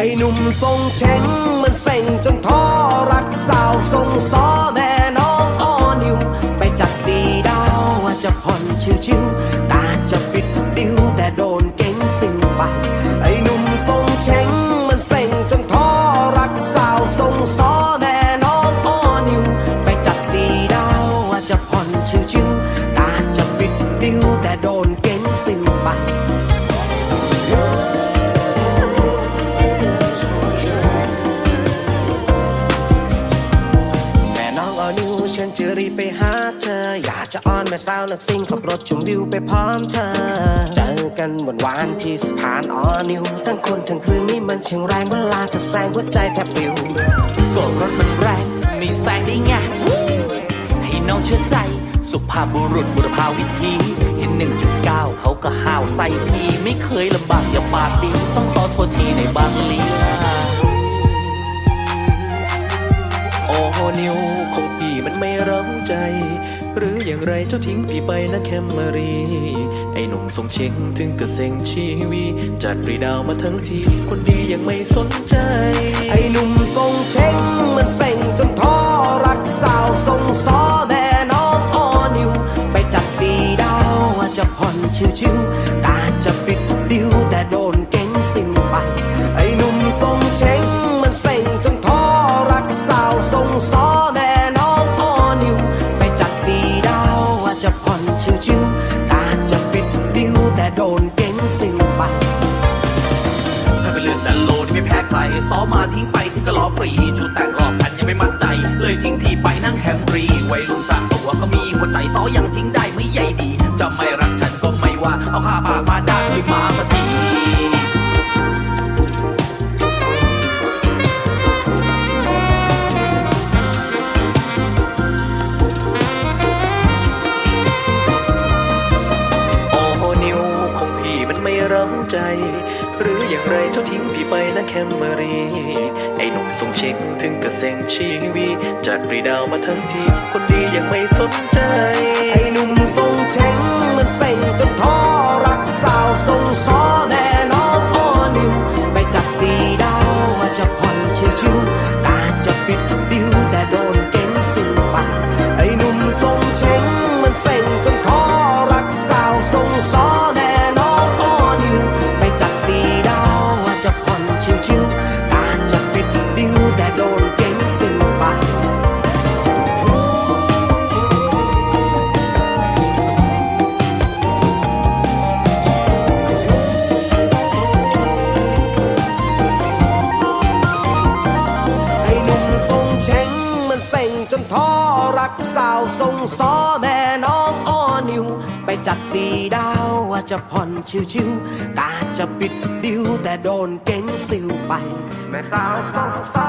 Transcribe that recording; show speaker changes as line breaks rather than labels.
ไอ้หนุ่มทรงเช้งมันเซ็งจนท้อรักสาวทรงซ้อแม่น้องอ้อนิว ไปจัดฟีดาวว่าจะผ่อนชิวๆตาจะปิดดิวแต่โดนเก๋งสิ่งไปไอ้หนุ่มทรงเช้งมันเซ็งจนท้อรักสาวทรงซ้อแม่น้องอ้อนิว ไปจัดฟีดาวว่าจะผ่อนชิวๆตาจะปิดดิวแต่โดนเก๋งสิ่งไป ไปหาเธอ อยากจะอ้อนแม่สาวนักซิ่งขับรถชมวิวไปพร้อมเธอ เจอกันวันวานที่สะพานออนิว ทั้งคนทั้งเครื่องนี่มันชียงแรงเวลาจะแซงหัวใจแทบปลิว
ก็รถมันแรงไม่แซงได้ไงให้น้องเชื่อใจ สุภาพบุรุษบุรพาวิธี เห็น1.9เขาก็ห้าวใส่พี่ ไม่เคยลำบากอย่าปากดี ต้องขอโทษทีในบางลี
อนิวคงพี่มันไม่เร้าใจ หรืออย่างไรเจ้าทิ้งพี่ไปนะแคมมารี ไอ้หนุ่มทรงเชงถึงกระเซ็งชีวี จัดฟรีดาวมาทั้งทีคนดียังไม่สนใจ
ไอ้หนุ่มทรงเชงมันเซ็งจนท้อรักสาวทรงซ้อแม่น้องออนิว ไปจัดฟรีดาวว่าจะผ่อนชิวๆตาจะปิดดิวแต่โดนเก๋งสิ่งไปไอ้หนุ่มทรงเชงาวทรงซ้อแม่น้องอ้อนิวไปจัดฟีดาวว่าจะผ่อนชิวๆตาจะปิดดิวแต่โดนเก๋งสิ่งไป
ถ้าเป็นเรื่องดันโลที่ไม่แพ้ใครซ้อมาทิ้งไปที่ก็ล้อฟรีชุดแต่งรอบคันยังไม่มั่นใจ เลยทิ้งที่ไปนั่งแคมรีวัยรุ่นสร้างตัวก็มีหัวใจซ้อยังทิ้งได้ไม่ใหญ่ดี จะไม่รักฉันก็ไม่ว่าเอาค่าปากมามา
ใจ หรืออย่างไรเจ้าทิ้งพี่ไปนะแคมมารี ไอ้หนุ่มทรงเชงถึงกระเซ็งชีวีจัดฟรีดาวมาทั้งทีคนดียังไม่สนใจ
ทรงเช้งมันเซ็งจนท้อรักสาวทรงซ้อแม่น้องอ้อนิว ไปจัดสีดาวว่าจะผ่อนชิวๆตาจะปิดดิวแต่โดนเก่งสิวไป แม่สาวทรงซ้อ